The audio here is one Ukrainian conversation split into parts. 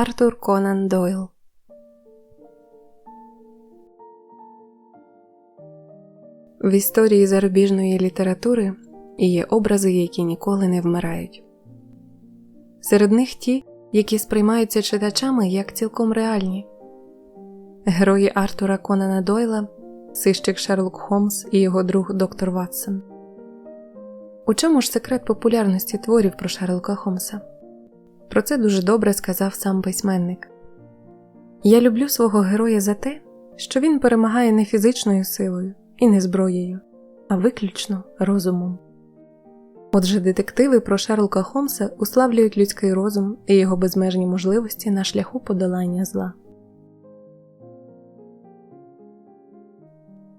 Артур Конан Дойл В історії зарубіжної літератури є образи, які ніколи не вмирають. Серед них ті, які сприймаються читачами як цілком реальні. Герої Артура Конана Дойла, сищик Шерлок Холмс і його друг доктор Ватсон. У чому ж секрет популярності творів про Шерлока Холмса? Про це дуже добре сказав сам письменник. Я люблю свого героя за те, що він перемагає не фізичною силою і не зброєю, а виключно розумом. Отже, детективи про Шерлока Холмса уславлюють людський розум і його безмежні можливості на шляху подолання зла.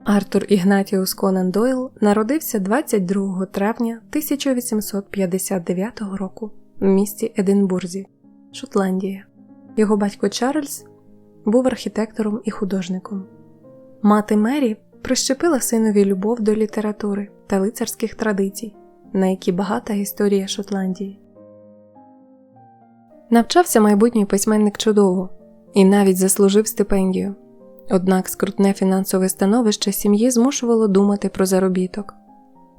Артур Ігнатіус Конан Дойл народився 22 травня 1859 року в місті Единбурзі, Шотландія. Його батько Чарльз був архітектором і художником. Мати Мері прищепила синові любов до літератури та лицарських традицій, на які багата історія Шотландії. Навчався майбутній письменник чудово і навіть заслужив стипендію. Однак скрутне фінансове становище сім'ї змушувало думати про заробіток.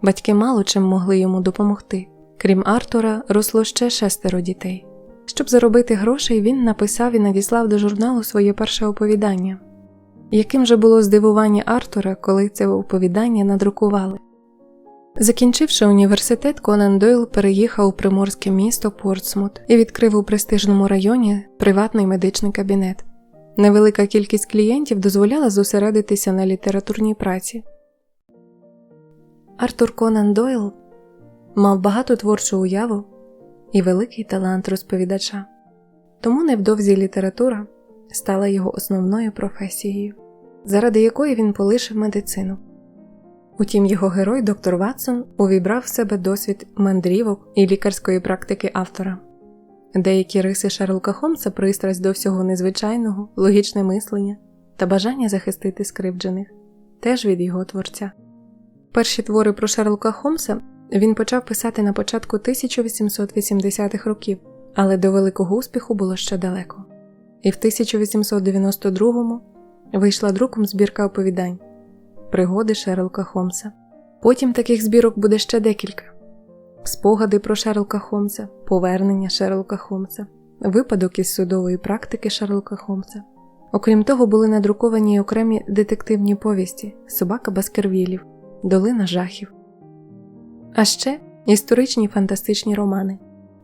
Батьки мало чим могли йому допомогти. Крім Артура, росло ще шестеро дітей. Щоб заробити грошей, він написав і надіслав до журналу своє перше оповідання. Яким же було здивування Артура, коли це оповідання надрукували? Закінчивши університет, Конан Дойл переїхав у приморське місто Портсмут і відкрив у престижному районі приватний медичний кабінет. Невелика кількість клієнтів дозволяла зосередитися на літературній праці. Артур Конан Дойл мав багату творчу уяву і великий талант розповідача, тому невдовзі література стала його основною професією, заради якої він полишив медицину. Утім, його герой доктор Ватсон увібрав в себе досвід мандрівок і лікарської практики автора. Деякі риси Шерлока Холмса пристрасть до всього незвичайного, логічне мислення та бажання захистити скривджених теж від його творця. Перші твори про Шерлока Холмса він почав писати на початку 1880-х років, але до великого успіху було ще далеко. І в 1892-му вийшла друком збірка оповідань Пригоди Шерлока Холмса. Потім таких збірок буде ще декілька. Спогади про Шерлока Холмса, повернення Шерлока Холмса, випадок із судової практики Шерлока Холмса. Окрім того, були надруковані й окремі детективні повісті Собака Баскервілів, Долина жахів, а ще історичні фантастичні романи.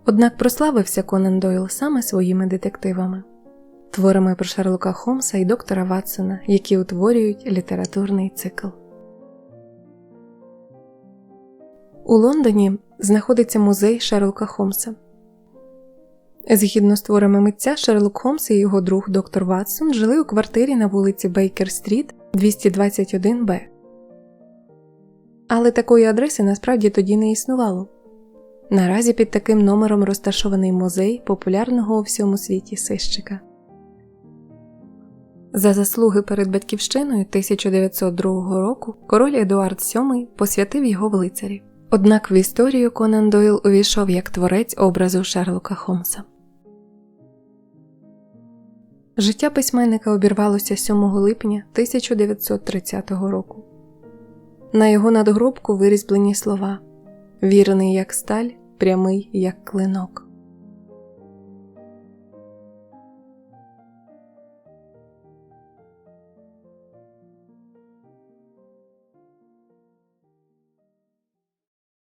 Однак прославився Конан Дойл саме своїми детективами, творами про Шерлока Холмса і доктора Ватсона, які утворюють літературний цикл. У Лондоні знаходиться музей Шерлока Холмса. Згідно з творами митця, Шерлок Холмс і його друг доктор Ватсон жили у квартирі на вулиці Бейкер Стріт 221 Б. Але такої адреси насправді тоді не існувало. Наразі під таким номером розташований музей популярного у всьому світі сищика. За заслуги перед батьківщиною 1902 року король Едуард VII посвятив його в лицарі. Однак в історію Конан Дойл увійшов як творець образу Шерлока Холмса. Життя письменника обірвалося 7 липня 1930 року. На його надгробку вирізблені слова Вірний як сталь, прямий як клинок.